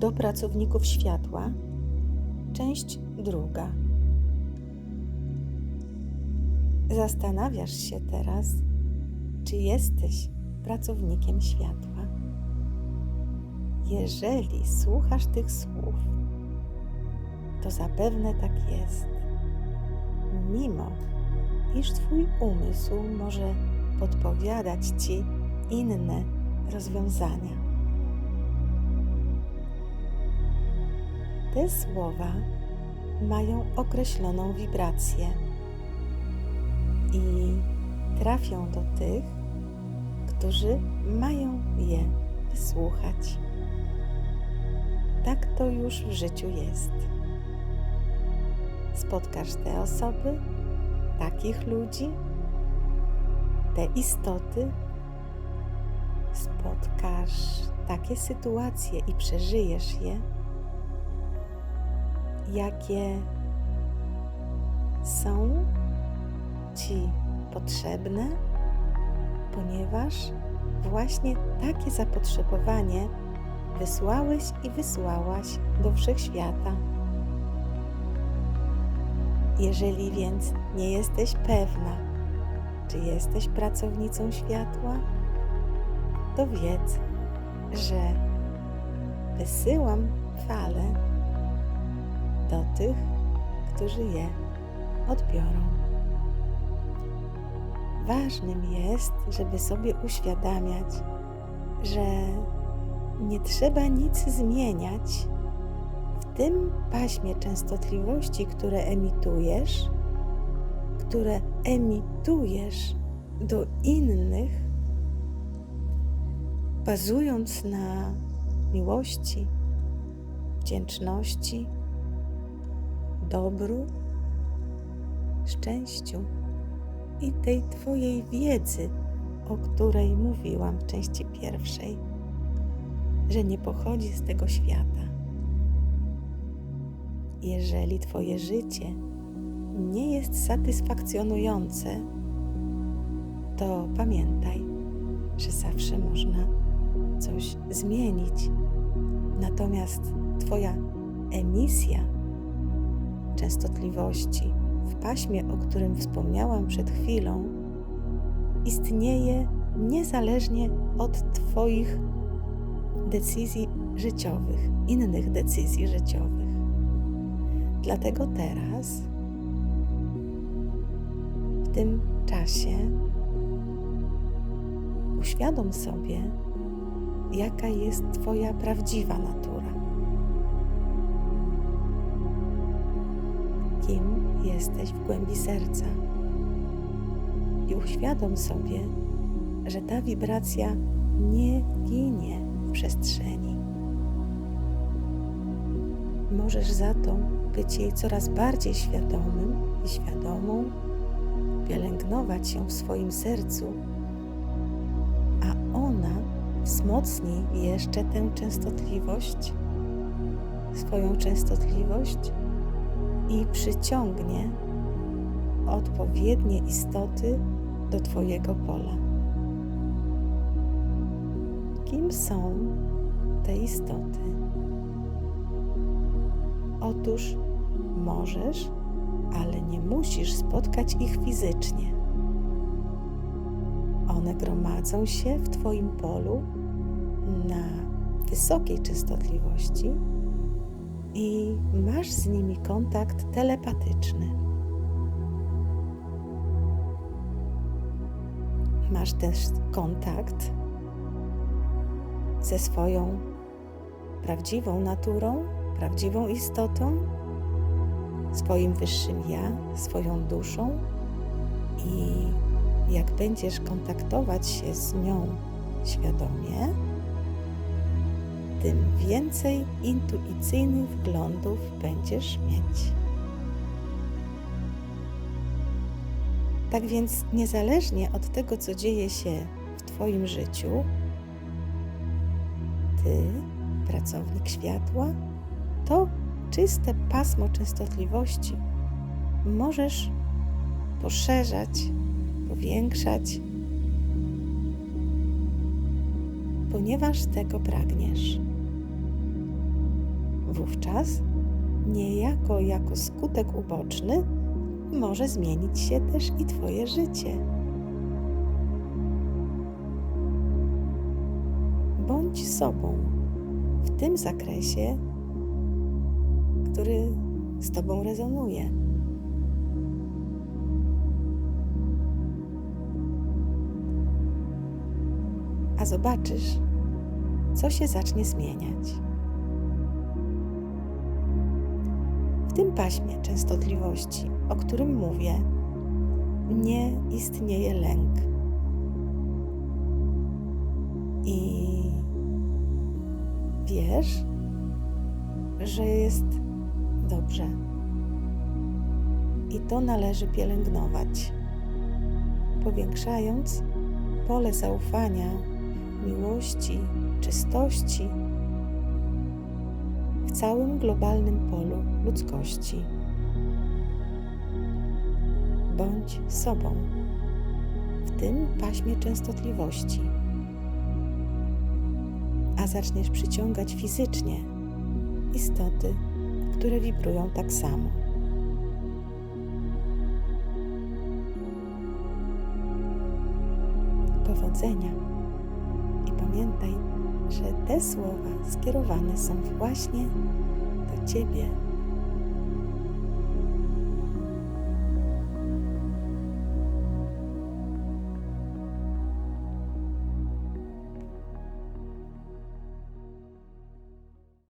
do pracowników światła, część druga. Zastanawiasz się teraz, czy jesteś pracownikiem światła. Jeżeli słuchasz tych słów, to zapewne tak jest, mimo iż Twój umysł może podpowiadać Ci inne rozwiązania. Te słowa mają określoną wibrację i trafią do tych, którzy mają je wysłuchać. Tak to już w życiu jest. Spotkasz te osoby, takich ludzi, te istoty, spotkasz takie sytuacje i przeżyjesz je, jakie są Ci potrzebne, ponieważ właśnie takie zapotrzebowanie wysłałeś i wysłałaś do wszechświata. Jeżeli więc nie jesteś pewna, czy jesteś pracownicą światła, to wiedz, że wysyłam fale do tych, którzy je odbiorą. Ważnym jest, żeby sobie uświadamiać, że nie trzeba nic zmieniać w tym paśmie częstotliwości, które emitujesz, które emitujesz do innych, bazując na miłości, wdzięczności, dobru, szczęściu i tej Twojej wiedzy, o której mówiłam w części pierwszej, że nie pochodzi z tego świata. Jeżeli Twoje życie nie jest satysfakcjonujące, to pamiętaj, że zawsze można coś zmienić. Natomiast Twoja emisja częstotliwości w paśmie, o którym wspomniałam przed chwilą, istnieje niezależnie od Twoich decyzji życiowych, innych decyzji życiowych. Dlatego teraz, w tym czasie, uświadom sobie, jaka jest Twoja prawdziwa natura. Kim jesteś w głębi serca. I uświadom sobie, że ta wibracja nie ginie w przestrzeni. Możesz za to być jej coraz bardziej świadomym i świadomą, pielęgnować ją w swoim sercu, a ona wzmocni jeszcze tę częstotliwość, swoją częstotliwość i przyciągnie odpowiednie istoty do Twojego pola. Kim są te istoty? Otóż możesz, ale nie musisz spotkać ich fizycznie. One gromadzą się w Twoim polu na wysokiej częstotliwości i masz z nimi kontakt telepatyczny. Masz też kontakt ze swoją prawdziwą naturą, prawdziwą istotą, swoim wyższym ja, swoją duszą i jak będziesz kontaktować się z nią świadomie, tym więcej intuicyjnych wglądów będziesz mieć. Tak więc, niezależnie od tego, co dzieje się w Twoim życiu, Ty, pracownik światła, to czyste pasmo częstotliwości możesz poszerzać, powiększać, ponieważ tego pragniesz. Wówczas, niejako jako skutek uboczny, może zmienić się też i Twoje życie. Bądź sobą w tym zakresie, który z Tobą rezonuje. A zobaczysz, co się zacznie zmieniać. Tym paśmie częstotliwości, o którym mówię, nie istnieje lęk. I wiesz, że jest dobrze. I to należy pielęgnować, powiększając pole zaufania, miłości, czystości w całym globalnym polu ludzkości. Bądź sobą w tym paśmie częstotliwości, a zaczniesz przyciągać fizycznie istoty, które wibrują tak samo. Powodzenia i pamiętaj, że te słowa skierowane są właśnie do Ciebie.